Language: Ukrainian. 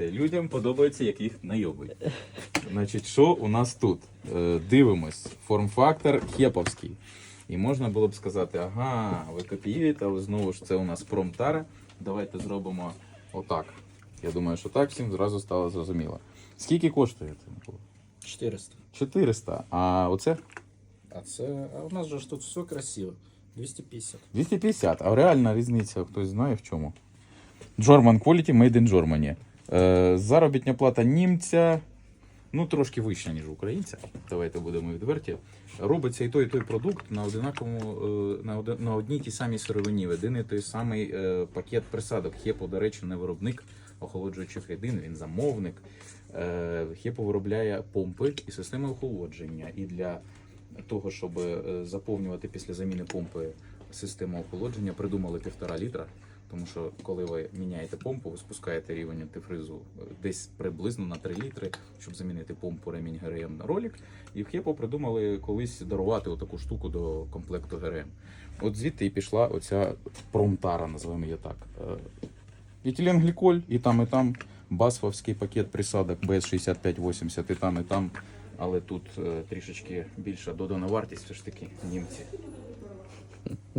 Людям подобається, як їх найобують. Значить, що у нас тут? Е, Дивимось. Форм-фактор хеповський. І можна було б сказати, ага, ви копіюєте, але знову ж це у нас промтара. Давайте зробимо отак. Я думаю, що так всім зразу стало зрозуміло. Скільки коштує це? Микола? 400. 400. А оце А це, а у нас же ж тут все красиво. 250. 250. А реальна різниця, хтось знає в чому? German Quality Made in Germany. Е, заробітня плата німця, ну трошки вища, ніж українця. Давайте будемо відверті. Робиться і той, і той продукт на одинаковому, е, на, одній тій самій сировині. Один і той самий е, пакет присадок. Хепо, до речі, не виробник охолоджуючих рідин, він замовник. Хепо виробляє помпи і системи охолодження. І для того, щоб заповнювати після заміни помпи систему охолодження, придумали півтора літра. Тому що коли ви міняєте помпу, ви спускаєте рівень антифризу е, десь приблизно на 3 літри, щоб замінити помпу ремінь ГРМ на ролик. І в Хепо придумали колись дарувати отаку штуку до комплекту ГРМ. От звідти і пішла оця промтара, називаємо її так. Е, Етиленгліколь, і там, і там басфовський пакет присадок БС6580, і там, і там. Але тут е, трішечки більша додана вартість, все ж таки німці.